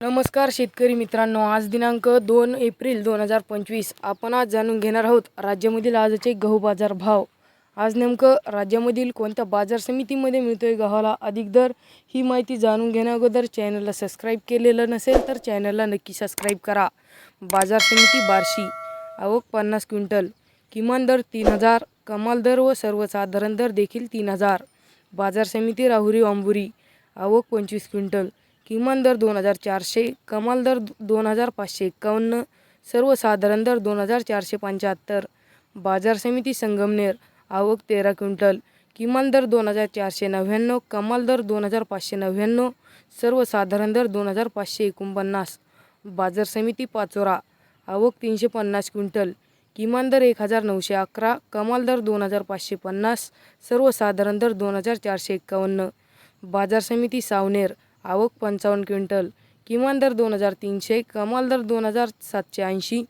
नमस्कार शेतकरी मित्रांनो आज दिनांक दोन एप्रिल दोन हजार पंचवीस. आपण आज जाणून घेणार आहोत राज्यामधील आजचे गहू बाजार भाव. आज नेमकं राज्यामधील कोणत्या बाजार समितीमध्ये मिळतोय गव्हाला अधिक दर ही माहिती जाणून घेण्याअगोदर चॅनलला सबस्क्राईब केलेलं नसेल तर चॅनलला नक्की सबस्क्राईब करा. बाजार समिती बार्शी आवक पन्नास क्विंटल किमान दर तीन हजार कमाल दर व सर्वसाधारण दर देखील तीन हजार. बाजार समिती राहुरी अंबुरी आवक पंचवीस क्विंटल किमान दर दोन हजार चारशे कमाल दर दोन हजार पाचशे एकावन्न सर्वसाधारण दर दोन हजार चारशे पंच्याहत्तर बाजार समिती संगमनेर आवक तेरा क्विंटल किमान दर दोन हजार चारशे नव्याण्णव कमाल दर दोन हजार पाचशे नव्याण्णव सर्वसाधारण दर दोन हजार पाचशे एकोणपन्नास बाजार समिती पाचोरा आवक तीनशे पन्नास क्विंटल किमान दर एक हजार नऊशे अकरा कमाल दर दोन हजार पाचशे पन्नास सर्वसाधारण दर दोन हजार चारशे एक्कावन्न बाजार समिती सावनेर आवक पंचावन्न क्विंटल. किमान दर दोन हजार तीनशे कमाल दर दोन हजार सातशे ऐंशी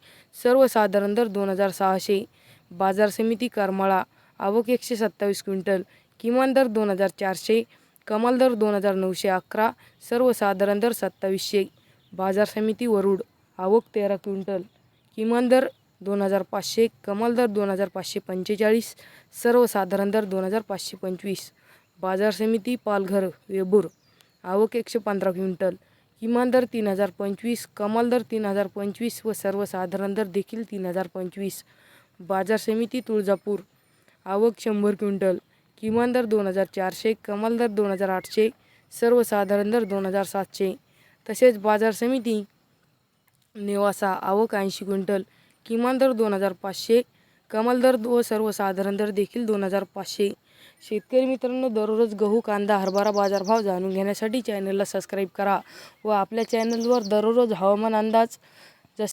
सर्वसाधारण दर दोन हजार सहाशे. बाजार समिती करमाळा आवक एकशे सत्तावीस क्विंटल किमान दर दोन हजार चारशे कमाल दर दोन हजार नऊशे अकरा सर्वसाधारण दर सत्तावीसशे. बाजार समिती वरुड आवक तेरा क्विंटल किमान दर दोन हजार पाचशे कमाल दर दोन हजार पाचशे पंचेचाळीस सर्वसाधारण दर दोन हजार पाचशे पंचवीस. बाजार समिती पालघर वेबूर. आवक एकशे पंधरा क्विंटल. किमान दर तीन हजार पंचवीस कमाल दर तीन हजार पंचवीस व सर्वसाधारण दर देखील तीन हजार पंचवीस. बाजार समिती तुळजापूर. आवक शंभर क्विंटल. किमान दर दोन हजार चारशे कमाल दर दोन हजार आठशे सर्वसाधारण दर दोन हजार सातशे. तसेच बाजार समिती नेवासा आवक ऐंशी क्विंटल. किमान दर दोन हजार पाचशे कमाल दर व सर्वसाधारण दर देखील दोन हजार पाचशे. शेतकरी मित्रांनो दररोज गहू कांदा हरभरा बाजारभाव जाणून घेण्यासाठी चॅनलला सबस्क्राईब करा व आपल्या चॅनलवर दररोज हवामान अंदाज